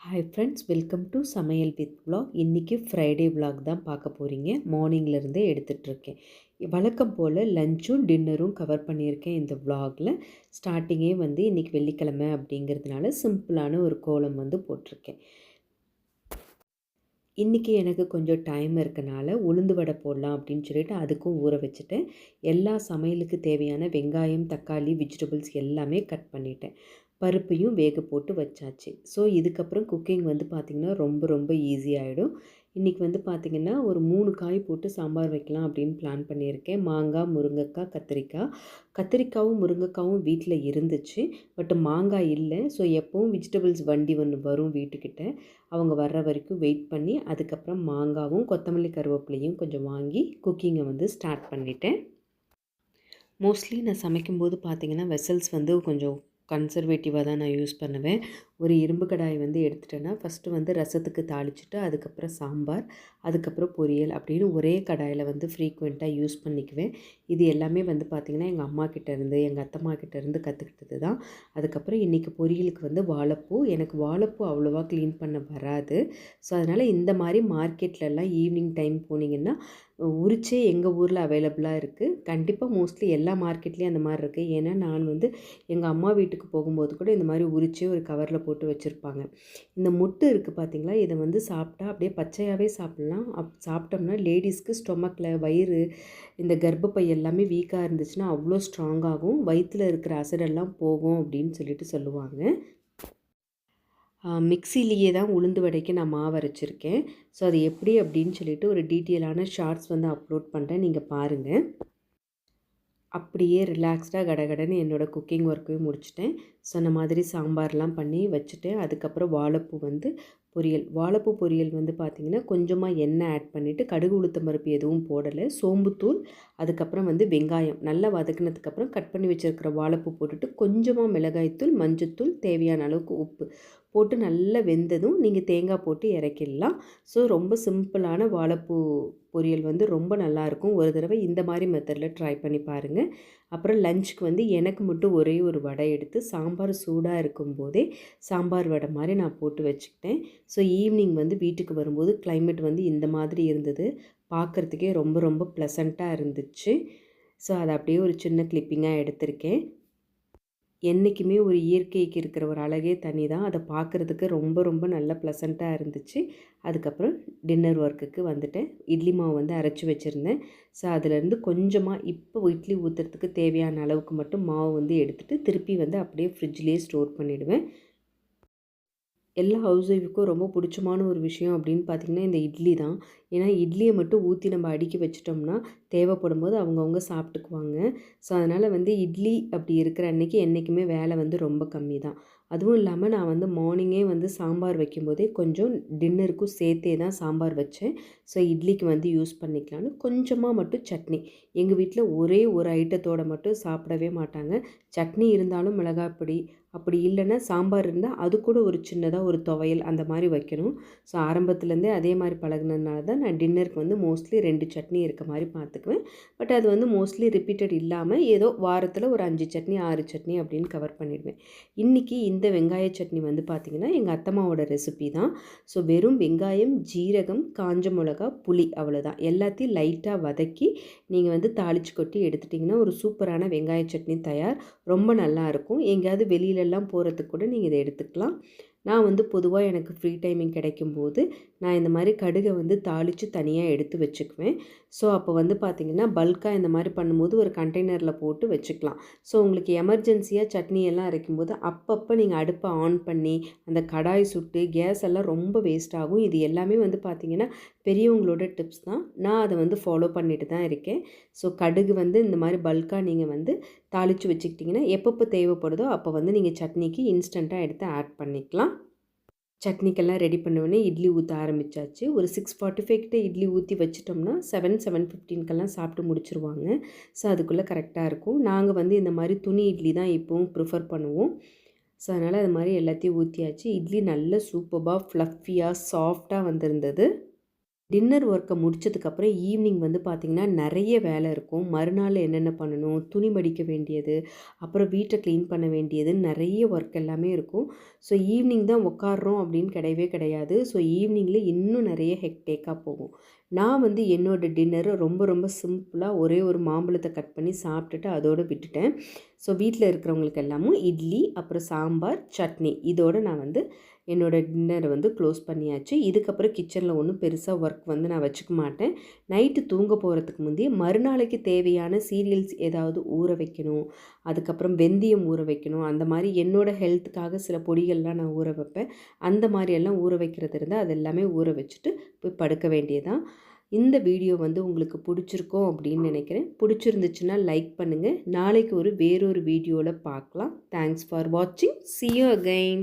Hi friends welcome to சமையல் with vlog. இன்றைக்கி Friday vlog தான் பார்க்க போகிறீங்க மார்னிங்லேருந்தே எடுத்துகிட்ருக்கேன் வழக்கம் போல் லஞ்சும் டின்னரும் கவர் பண்ணியிருக்கேன் இந்த vlogல. ஸ்டார்டிங்கே வந்து இன்றைக்கி வெள்ளிக்கிழமை அப்படிங்கிறதுனால சிம்பிளான ஒரு கோலம் வந்து போட்டிருக்கேன். இன்றைக்கி எனக்கு கொஞ்சம் டைம் இருக்கனால உளுந்து வடை போடலாம் அப்படின்னு சொல்லிட்டு அதுக்கும் ஊற வச்சுட்டேன். எல்லா சமையலுக்கு தேவையான வெங்காயம் தக்காளி வெஜிடபிள்ஸ் எல்லாமே கட் பண்ணிட்டேன். பருப்பையும் வேக போட்டு வச்சாச்சு. ஸோ இதுக்கப்புறம் குக்கிங் வந்து பார்த்திங்கன்னா ரொம்ப ரொம்ப ஈஸியாகிடும் இன்றைக்கி வந்து பார்த்திங்கன்னா ஒரு மூணு காய் போட்டு சாம்பார் வைக்கலாம் அப்படின்னு பிளான் பண்ணியிருக்கேன். மாங்காய் முருங்கைக்காய் கத்திரிக்காய். கத்திரிக்காவும் முருங்கைக்காவும் வீட்டில் இருந்துச்சு. பட் மாங்காய் இல்லை. ஸோ எப்போவும் வெஜிடபிள்ஸ் வண்டி ஒன்று வரும் வீட்டுக்கிட்ட. அவங்க வர்ற வரைக்கும் வெயிட் பண்ணி அதுக்கப்புறம் மாங்காவும் கொத்தமல்லி கருவேப்பிலையும் கொஞ்சம் வாங்கி குக்கிங்கை வந்து ஸ்டார்ட் பண்ணிட்டேன். மோஸ்ட்லி நான் சமைக்கும்போது பார்த்திங்கன்னா வெசல்ஸ் வந்து கொஞ்சம் கன்சர்வேட்டிவாக தான் நான் யூஸ் பண்ணுவேன். ஒரு இரும்பு கடாய் வந்து எடுத்துட்டேன்னா ஃபஸ்ட்டு வந்து ரசத்துக்கு தாளிச்சிட்டு அதுக்கப்புறம் சாம்பார் அதுக்கப்புறம் பொரியல் அப்படின்னு ஒரே கடாயில் வந்து ஃப்ரீக்வெண்ட்டாக யூஸ் பண்ணிக்குவேன். இது எல்லாமே வந்து பார்த்திங்கன்னா எங்கள் அம்மா கிட்டேருந்து எங்கள் அத்தம்மா கிட்டேருந்து கற்றுக்கிட்டது தான். அதுக்கப்புறம் இன்றைக்கி பொரியலுக்கு வந்து வாழைப்பூ. எனக்கு வாழைப்பூ அவ்வளோவா க்ளீன் பண்ண வராது. ஸோ அதனால் இந்த மாதிரி மார்க்கெட்லலாம் ஈவினிங் டைம் போனீங்கன்னா உரிச்சே எங்கள் ஊரில் அவைலபிளாக இருக்குது கண்டிப்பாக மோஸ்ட்லி எல்லா மார்க்கெட்லேயும் அந்த மாதிரி இருக்குது ஏன்னா நான் வந்து எங்கள் அம்மா வீட்டுக்கு போகும்போது கூட இந்த மாதிரி உரிச்சே ஒரு கவரில் போட்டு வச்சுருப்பாங்க. இந்த முட்டு இருக்குது பார்த்திங்களா இதை வந்து சாப்பிட்டா அப்படியே பச்சையாகவே சாப்பிட்லாம். அப் சாப்பிட்டோம்னா லேடிஸ்க்கு ஸ்டொமக்கில் வயிறு இந்த கர்ப்பப்பை எல்லாமே வீக்காக இருந்துச்சுன்னா அவ்வளோ ஸ்ட்ராங்காகும் வயிற்றில் இருக்கிற அசடெல்லாம் போகும் அப்படின்னு சொல்லிட்டு சொல்லுவாங்க. மிக்சிலேயே தான் உளுந்து வடைக்கு நான் மாவு அரைச்சிருக்கேன். ஸோ அது எப்படி அப்படின்னு சொல்லிட்டு ஒரு டீட்டெயிலான ஷார்ட்ஸ் வந்து அப்லோட் பண்ணுறேன் நீங்கள் பாருங்கள் அப்படியே ரிலாக்ஸ்டாக கடகடன்னு என்னோடய குக்கிங் ஒர்க்கையும் முடிச்சிட்டேன். சொன்ன மாதிரி சாம்பார்லாம் பண்ணி வச்சுட்டேன் அதுக்கப்புறம் வாழைப்பூ வந்து பொரியல் வாழைப்பூ பொரியல் வந்து பார்த்திங்கன்னா கொஞ்சமாக எண்ணெய் ஆட் பண்ணிவிட்டு கடுகு உளுத்தம் பருப்பு எதுவும் போடலை. சோம்புத்தூள் அதுக்கப்புறம் வந்து வெங்காயம். நல்லா வதக்கினதுக்கப்புறம் கட் பண்ணி வச்சுருக்கிற வாழைப்பூ போட்டுட்டு கொஞ்சமாக மிளகாய்த்தூள் மஞ்சத்தூள் தேவையான அளவுக்கு உப்பு போட்டு நல்லா வெந்ததும் நீங்கள் தேங்காய் போட்டு இறக்கிடலாம். ஸோ ரொம்ப சிம்பிளான வாழைப்பூ பொரியல் வந்து ரொம்ப நல்லாயிருக்கும் ஒரு தடவை இந்த மாதிரி மெத்தடில் ட்ரை பண்ணி பாருங்கள் அப்புறம் லஞ்சுக்கு வந்து எனக்கு மட்டும் ஒரே ஒரு வடை எடுத்து சாம்பார் சூடாக இருக்கும்போதே சாம்பார் வடை மாதிரி நான் போட்டு வச்சுக்கிட்டேன். ஸோ ஈவினிங் வந்து வீட்டுக்கு வரும்போது கிளைமேட் வந்து இந்த மாதிரி இருந்தது. பார்க்குறதுக்கே ரொம்ப ரொம்ப ப்ளசண்ட்டாக இருந்துச்சு. ஸோ அதை அப்படியே ஒரு சின்ன கிளிப்பிங்காக எடுத்திருக்கேன். என்றைக்குமே ஒரு இயற்கைக்கு இருக்கிற ஒரு அழகே தனி தான். அதை பார்க்குறதுக்கு ரொம்ப ரொம்ப நல்ல ப்ளசண்ட்டாக இருந்துச்சு. அதுக்கப்புறம் டின்னர் ஒர்க்குக்கு வந்துட்டேன். இட்லி மாவு வந்து அரைச்சி வச்சுருந்தேன். ஸோ அதிலேருந்து கொஞ்சமாக இப்போ இட்லி ஊற்றுறதுக்கு தேவையான அளவுக்கு மட்டும் மாவு வந்து எடுத்துகிட்டு திருப்பி வந்து அப்படியே ஃப்ரிட்ஜ்லேயே ஸ்டோர் பண்ணிவிடுவேன் எல்லா ஹவுஸ் ஒய்ஃபுக்கும் ரொம்ப பிடிச்சமான ஒரு விஷயம் அப்படின்னு பார்த்திங்கன்னா இந்த இட்லி தான். ஏன்னா இட்லியை மட்டும் ஊற்றி நம்ம அடுக்கி வச்சிட்டோம்னா தேவைப்படும் போது அவங்கவுங்க சாப்பிட்டுக்குவாங்க. ஸோ அதனால் வந்து இட்லி அப்படி இருக்கிற அன்றைக்கி என்றைக்குமே வேலை வந்து ரொம்ப கம்மி தான். அதுவும் இல்லாமல் நான் வந்து மார்னிங்கே வந்து சாம்பார் வைக்கும்போதே கொஞ்சம் டின்னருக்கும் சேர்த்தே தான் சாம்பார் வச்சேன். ஸோ இட்லிக்கு வந்து யூஸ் பண்ணிக்கலான்னு கொஞ்சமாக மட்டும் சட்னி. எங்கள் வீட்டில் ஒரே ஒரு ஐட்டத்தோடு மட்டும் சாப்பிடவே மாட்டாங்க. சட்னி இருந்தாலும் மிளகாய் பொடி அப்படி இல்லைன்னா சாம்பார் இருந்தால் அது கூட ஒரு சின்னதாக ஒரு துவையல் அந்த மாதிரி வைக்கணும். ஸோ ஆரம்பத்துலேருந்தே அதே மாதிரி பழகினதுனால தான் நான் டின்னருக்கு வந்து மோஸ்ட்லி ரெண்டு சட்னி இருக்க மாதிரி பார்த்துக்குவேன். பட் அது வந்து மோஸ்ட்லி ரிப்பீட்டட் இல்லாமல் ஏதோ வாரத்தில் ஒரு அஞ்சு சட்னி ஆறு சட்னி அப்படின்னு கவர் பண்ணிடுவேன். இன்றைக்கி இந்த வெங்காய சட்னி வந்து பார்த்திங்கன்னா எங்கள் அத்தம்மாவோட ரெசிபி தான். ஸோ வெறும் வெங்காயம் ஜீரகம் காஞ்ச மிளகா புளி அவ்வளோதான் எல்லாத்தையும் லைட்டாக வதக்கி நீங்கள் வந்து தாளித்து கொட்டி எடுத்துட்டிங்கன்னா ஒரு சூப்பரான வெங்காய சட்னி தயார். ரொம்ப நல்லாயிருக்கும் எங்கேயாவது வெளியில் வெளியிலலாம் போகிறதுக்கு கூட நீங்கள் இதை எடுத்துக்கலாம். நான் வந்து பொதுவாக எனக்கு ஃப்ரீ டைமிங் கிடைக்கும்போது நான் இந்த மாதிரி கடுகை வந்து தாளித்து தனியாக எடுத்து வச்சுக்குவேன். ஸோ அப்போ வந்து பார்த்திங்கன்னா பல்காக இந்த மாதிரி பண்ணும்போது ஒரு கண்டெய்னரில் போட்டு வச்சுக்கலாம். ஸோ உங்களுக்கு எமர்ஜென்சியாக சட்னி எல்லாம் அரைக்கும்போது அப்பப்போ நீங்கள் அடுப்பை ஆன் பண்ணி அந்த கடாய் சுட்டு கேஸ் எல்லாம் ரொம்ப வேஸ்ட் ஆகும். இது எல்லாமே வந்து பார்த்திங்கன்னா பெரியவங்களோட டிப்ஸ் தான். நான் அதை வந்து ஃபாலோ பண்ணிட்டு தான் இருக்கேன். ஸோ கடுகு வந்து இந்த மாதிரி பல்காக நீங்கள் வந்து தாளித்து வச்சுக்கிட்டிங்கன்னா எப்பப்போ தேவைப்படுதோ அப்போ வந்து நீங்கள் சட்னிக்கு இன்ஸ்டண்ட்டாக எடுத்து ஆட் பண்ணிக்கலாம். சட்னிக்கெல்லாம் ரெடி பண்ணவுடனே இட்லி ஊற்ற ஆரம்பித்தாச்சு ஒரு சிக்ஸ் ஃபார்ட்டி ஃபைவ் கிட்டே இட்லி ஊற்றி வச்சிட்டோம்னா செவன் செவன் ஃபிஃப்டீன்க்கெல்லாம் சாப்பிட்டு முடிச்சிருவாங்க. ஸோ அதுக்குள்ளே கரெக்டாக இருக்கும். நாங்கள் வந்து இந்த மாதிரி துணி இட்லி தான் இப்போவும் ப்ரிஃபர் பண்ணுவோம். ஸோ அதனால் அது மாதிரி எல்லாத்தையும் ஊற்றியாச்சு இட்லி நல்ல சூப்பராக ஃப்ளஃபியாக சாஃப்டாக வந்திருந்தது. டின்னர் ஒர்க்கை முடிச்சதுக்கப்புறம் ஈவினிங் வந்து பார்த்திங்கன்னா நிறைய வேலை இருக்கும். மறுநாள் என்னென்ன பண்ணணும்? துணி மடிக்க வேண்டியது அப்புறம் வீட்டை க்ளீன் பண்ண வேண்டியது நிறைய ஒர்க் எல்லாமே இருக்கும். ஸோ ஈவினிங் தான் உட்காடுறோம் அப்படின்னு கிடையவே கிடையாது. ஸோ ஈவினிங்கில் இன்னும் நிறைய ஹெக்டேக்காக போகும். நான் வந்து என்னோடய டின்னரை ரொம்ப ரொம்ப சிம்பிளாக ஒரே ஒரு மாம்பழத்தை கட் பண்ணி சாப்பிட்டுட்டு அதோடு விட்டுட்டேன். ஸோ வீட்டில் இருக்கிறவங்களுக்கு எல்லாமும் இட்லி அப்புறம் சாம்பார் சட்னி. இதோடு நான் வந்து என்னோடய டின்னரை வந்து க்ளோஸ் பண்ணியாச்சு. இதுக்கப்புறம் கிச்சனில் ஒன்றும் பெருசாக ஒர்க் வந்து நான் வச்சுக்க மாட்டேன். நைட்டு தூங்க போகிறதுக்கு முந்தைய மறுநாளைக்கு தேவையான சீரியல்ஸ் ஏதாவது ஊற வைக்கணும். அதுக்கப்புறம் வெந்தயம் ஊற வைக்கணும். அந்த மாதிரி என்னோடய ஹெல்த்துக்காக சில பொடிகள்லாம் நான் ஊற வைப்பேன். அந்த மாதிரியெல்லாம் ஊற வைக்கிறது இருந்தால் அது எல்லாமே ஊற வச்சுட்டு போய் படுக்க வேண்டியதான் இந்த வீடியோ வந்து உங்களுக்கு பிடிச்சிருக்கோம் அப்படின்னு நினைக்கிறேன். பிடிச்சிருந்துச்சுன்னா லைக் பண்ணுங்கள் நாளைக்கு ஒரு வேறொரு வீடியோவில் பார்க்கலாம். தேங்க்ஸ் ஃபார் வாட்சிங் சி யூ அகைன்